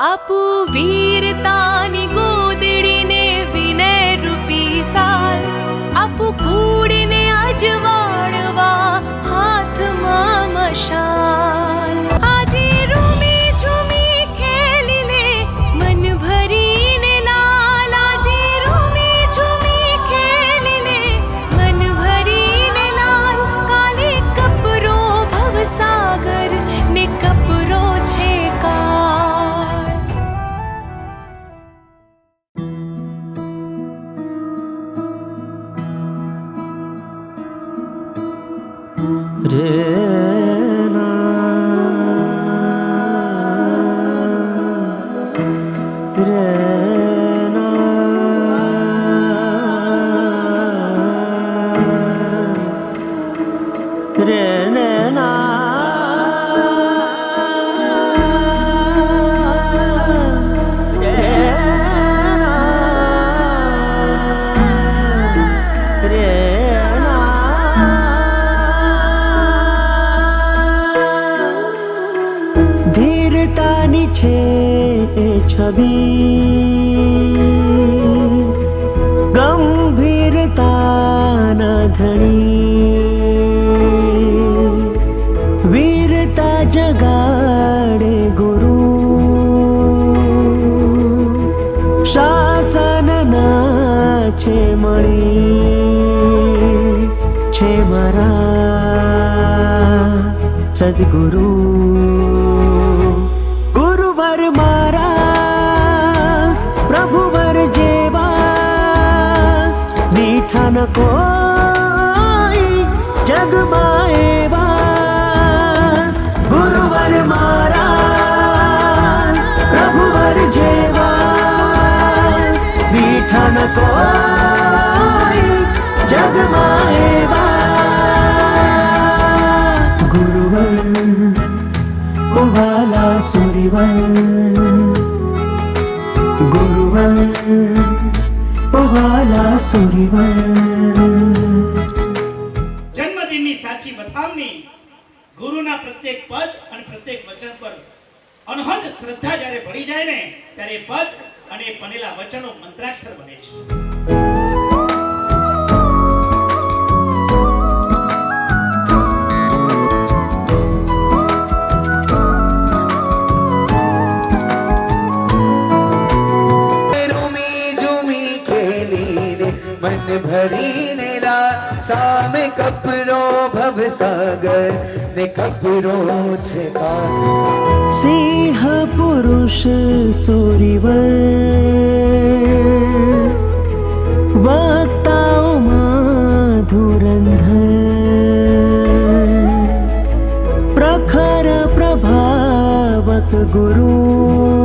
આપુ વીરતાની રે ના રે ના રે আছে ছবি গম্ভীরতা না ধনী वीरता जगाडे गुरु शासन नाचे मणि छे मरा सद्गुरु ગુરુવર મારા પ્રભુવર જેવા દીઠા ન કોઈ જગમાં ગુરુવર ઓવાલા સુરીવર. જન્મદિનની સાચી બતાવણી ગુરુના પ્રત્યેક પદ અને પ્રત્યેક વચન પર અનહદ શ્રદ્ધા જ્યારે ભળી જાય ને, ત્યારે પદ અને પનેલા વચનો મંત્રાક્ષર બને છે. मन भरी नेला साम कपरो भव सागर ने कपरो छका। सिंह पुरुष सूरिवर भो भागरीव प्रखर प्रभावत गुरु।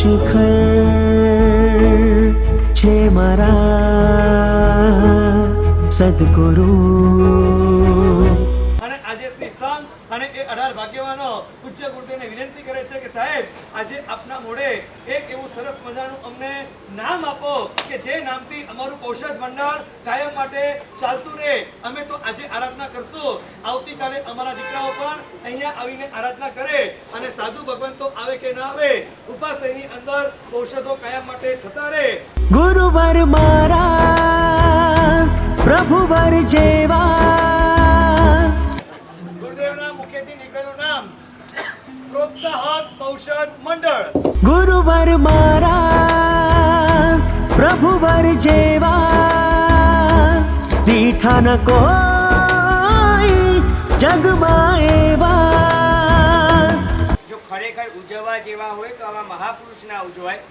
શિખર છે મારા સદગુરુ. અને એ અઢાર ભાગ્યવાનો પૂજ્ય ગુરુદેવને વિનંતી કરે છે કે સાહેબ, આજે આપના મોઢે એક એવું સરસ મજાનું અમને નામ આપો કે જે નામથી અમારું ઔષધ મંડળ કાયમ માટે ચાલતું રહે. અમે તો આજે આરાધના કરશું. આવતીકાલે અમારા દીકરાઓ પણ અહીંયા આવીને આરાધના કરે અને સાધુ ભગવંતો આવે કે ના આવે ઉપાસયની અંદર ઔષધો કાયમ માટે થતા રહે. ગુરુવર મારા, પ્રભુવર જેવા ગુરુદેવના નીકળેલું નામ પ્રોત્સાહક ઔષધ મંડળ. ગુરુવર મારા પ્રભુવર જેવા દીઠા ન કોઈ જગમાં એવા. જો ખરેખર ઉજવવા જેવા હોય તો આવા મહાપુરુષ ના ઉજવાય.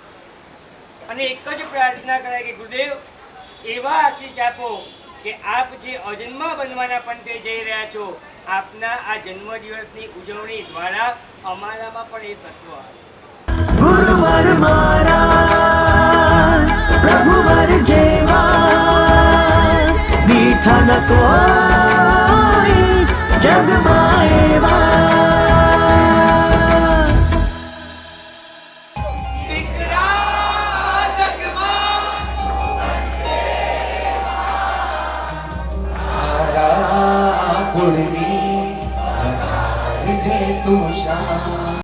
અને એક જ પ્રાર્થના કરાય કે ગુરુદેવ એવા આશીષ આપો કે આપ જે અજન્મ બનવાના પંથે જઈ રહ્યા છો આપના આ જન્મદિવસની ઉજવણી દ્વારા અમારામાં પણ એ સત્વ આવે. ગુરુવર મારા પ્રભુવર જેવા દીઠા ન કોઈ જગમાં એવા તારા